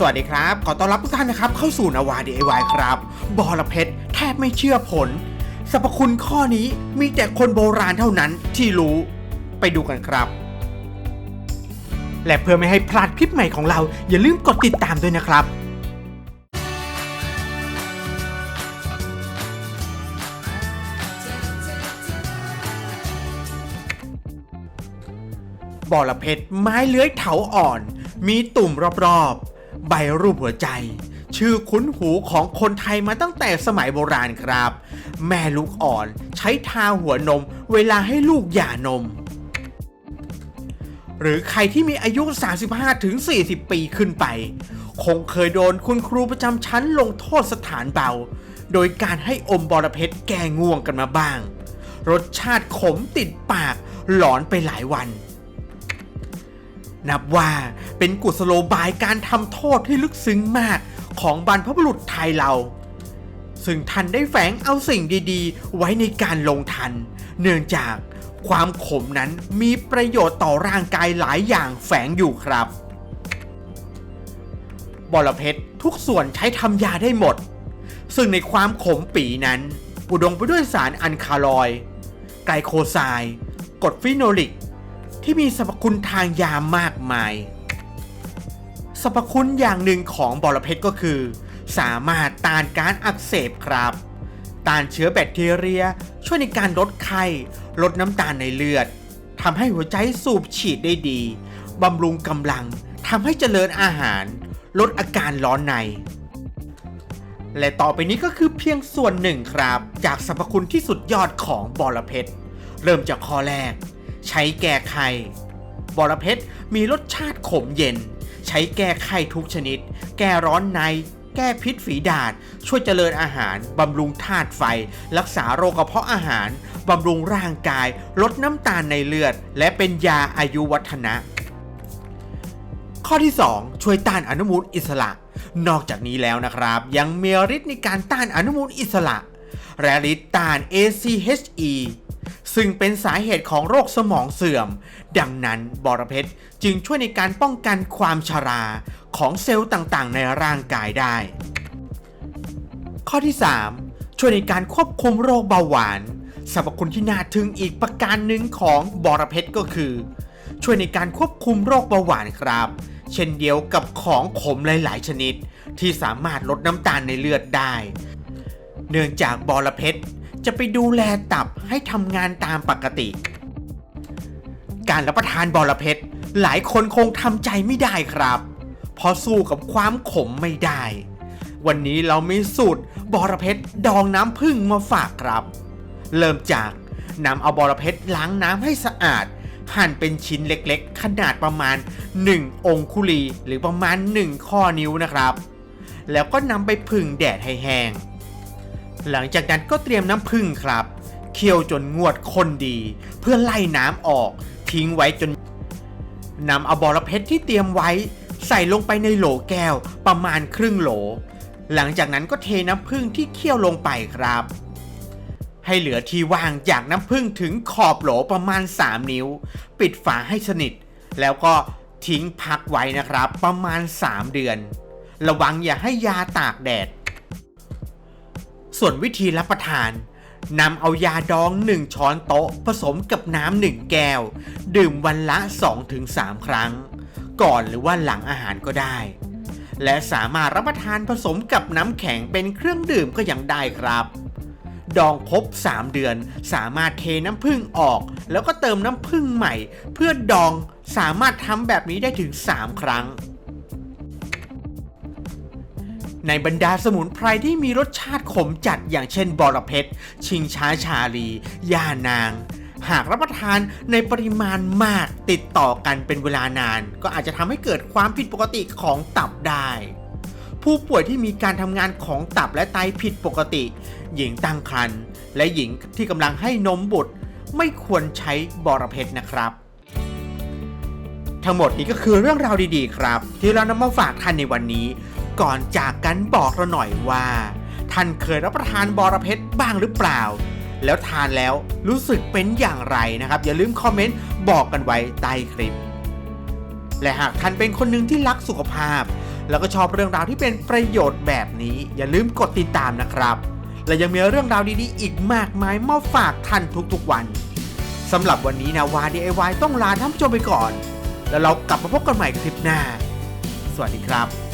สวัสดีครับ ขอต้อนรับทุกท่านนะครับ เข้าสู่นาวา DIY ครับ บอระเพ็ดแทบไม่เชื่อผล สรรพคุณข้อนี้มีแต่คนโบราณเท่านั้นที่รู้ ไปดูกันครับ และเพื่อไม่ให้พลาดคลิปใหม่ของเรา อย่าลืมกดติดตามด้วยนะครับบอระเพ็ดไม้เลื้อยเถาอ่อน มีตุ่มรอบๆ ใบรูปหัวใจ ชื่อคุ้นหูของคนไทยมาตั้งแต่สมัยโบราณครับ แม่ลูกอ่อนใช้ทาหัวนม เวลาให้ลูกหย่านม หรือใครที่มีอายุ 35-40 ปีขึ้นไป คงเคยโดนคุณครูประจำชั้นลงโทษสถานเบา โดยการให้อมบอระเพ็ดแก้ง่วงกันมาบ้าง รสชาติขมติดปากหลอนไปหลายวัน นับว่าเป็นกุศโลบายการทำโทษที่ลึกซึ้งมากของบรรพบุรุษไทยเรา ซึ่งท่านได้แฝงเอาสิ่งดีๆ ไว้ในการลงทัน เนื่องจากความขมนั้นมีประโยชน์ต่อร่างกายหลายอย่างแฝงอยู่ครับ บอระเพ็ดทุกส่วนใช้ทำยาได้หมด ซึ่งในความขมปีนั้นอุดมไปด้วยสารอันคาลอย ไกลโคไซด์กรดฟิโนลิก ที่มีสรรพคุณทางยามากมาย สรรพคุณอย่างหนึ่งของบอระเพ็ดก็คือ สามารถต้านการอักเสบครับ ต้านเชื้อแบคทีเรีย ช่วยในการลดไข้ ลดน้ำตาลในเลือดทำให้หัวใจสูบฉีดได้ดีบำรุงกำลังทำให้เจริญอาหาร ลดอาการร้อนใน และต่อไปนี้ก็คือเพียงส่วนหนึ่งครับ จากสรรพคุณที่สุดยอดของบอระเพ็ดเริ่มจากข้อแรก ใช้แก้ไข้บอระเพ็ดมีรสชาติขมเย็น ใช้แก้ไข้ทุกชนิด แก้ร้อนใน แก้พิษฝีดาษ ช่วยเจริญอาหาร บำรุงธาตุไฟ รักษาโรคกระเพาะอาหาร บำรุงร่างกาย ลดน้ำตาลในเลือด และเป็นยาอายุวัฒนะ ข้อที่ 2 ช่วยต้านอนุมูลอิสระ นอกจากนี้แล้วนะครับ ยังมีฤทธิ์ในการต้านอนุมูลอิสระ และฤทธิ์ต้าน ACHE ซึ่งเป็นสาเหตุของโรคสมองเสื่อม ดังนั้นบอระเพ็ดจึงช่วยในการป้องกันความชราของเซลล์ต่างๆ ในร่างกายได้ ข้อที่ 3 ช่วยในการควบคุมโรคเบาหวานสรรพคุณที่น่าทึ่งอีกประการหนึ่งของบอระเพ็ดก็คือ ช่วยในการควบคุมโรคเบาหวานครับ เช่นเดียวกับของขมหลาย ๆ ชนิด ที่สามารถลดน้ำตาลในเลือดได้ เนื่องจากบอระเพ็ดจะไปดูแลตับให้ทำงานตามปกติ การรับประทานบอระเพ็ดหลายคนคงทำใจไม่ได้ครับเพราะสู้กับความขมไม่ได้ วันนี้เรามีสูตรบอระเพ็ดดองน้ำผึ้งมาฝากครับ เริ่มจากนำเอาบอระเพ็ดล้างน้ำให้สะอาด หั่นเป็นชิ้นเล็กๆ ขนาดประมาณ 1 องคุลีหรือประมาณ 1 ข้อนิ้วนะครับ แล้วก็นำไปผึ่งแดดให้แห้ง หลังจากนั้นก็เตรียมน้ำผึ้งครับ เคี่ยวจนงวดข้นดี เพื่อไล่น้ำออก ทิ้งไว้จนนำเอาบอระเพ็ดที่เตรียมไว้ ใส่ลงไปในโหลแก้วประมาณครึ่งโหล หลังจากนั้นก็เทน้ำผึ้งที่เคี่ยวลงไปครับ ให้เหลือที่ว่างจากน้ำผึ้งถึงขอบโหลประมาณ 3 นิ้ว ปิดฝาให้สนิท แล้วก็ทิ้งพักไว้นะครับ ประมาณ 3 เดือน ระวังอย่าให้ยาตากแดด ส่วนวิธีรับประทานนำเอายาดอง 1 ช้อนโต๊ะ ผสมกับน้ำหนึ่งแก้ว ดื่มวันละ 2-3 ครั้ง ก่อนหรือว่าหลังอาหารก็ได้ และสามารถรับประทานผสมกับน้ำแข็งเป็นเครื่องดื่มก็ยังได้ครับ ดองครบ 3 เดือน สามารถเทน้ำผึ้งออก แล้วก็เติมน้ำผึ้งใหม่ เพื่อดองสามารถทำแบบนี้ได้ถึง 3 ครั้ง ในบรรดาสมุนไพรที่มีรสชาติขมจัดอย่างเช่นบอระเพ็ดชิงช้าชาลีย่านาง หากรับประทานในปริมาณมากติดต่อกันเป็นเวลานาน ก็อาจจะทำให้เกิดความผิดปกติของตับได้ ผู้ป่วยที่มีการทำงานของตับและไตผิดปกติ หญิงตั้งครรภ์และหญิงที่กำลังให้นมบุตร ไม่ควรใช้บอระเพ็ดนะครับทั้งหมดนี้ก็คือเรื่องราวดีๆ ครับ ที่เรานำมาฝากท่านในวันนี้ ก่อนจากกันบอกเราหน่อยว่า ท่านเคยรับประทานบอระเพ็ดบ้างหรือเปล่า แล้วทานแล้วรู้สึกเป็นอย่างไรนะครับ อย่าลืมคอมเมนต์บอกกันไว้ใต้คลิป และหากท่านเป็นคนหนึ่งที่รักสุขภาพ แล้วก็ชอบเรื่องราวที่เป็นประโยชน์แบบนี้ อย่าลืมกดติดตามนะครับ และยังมีเรื่องราวดีๆ อีกมากมายมาฝากท่านทุกๆวันสำหรับวันนี้นะวา DIY ต้องลาท่านผู้ชมไปก่อน แล้วเรากลับมาพบกันใหม่คลิปหน้า สวัสดีครับ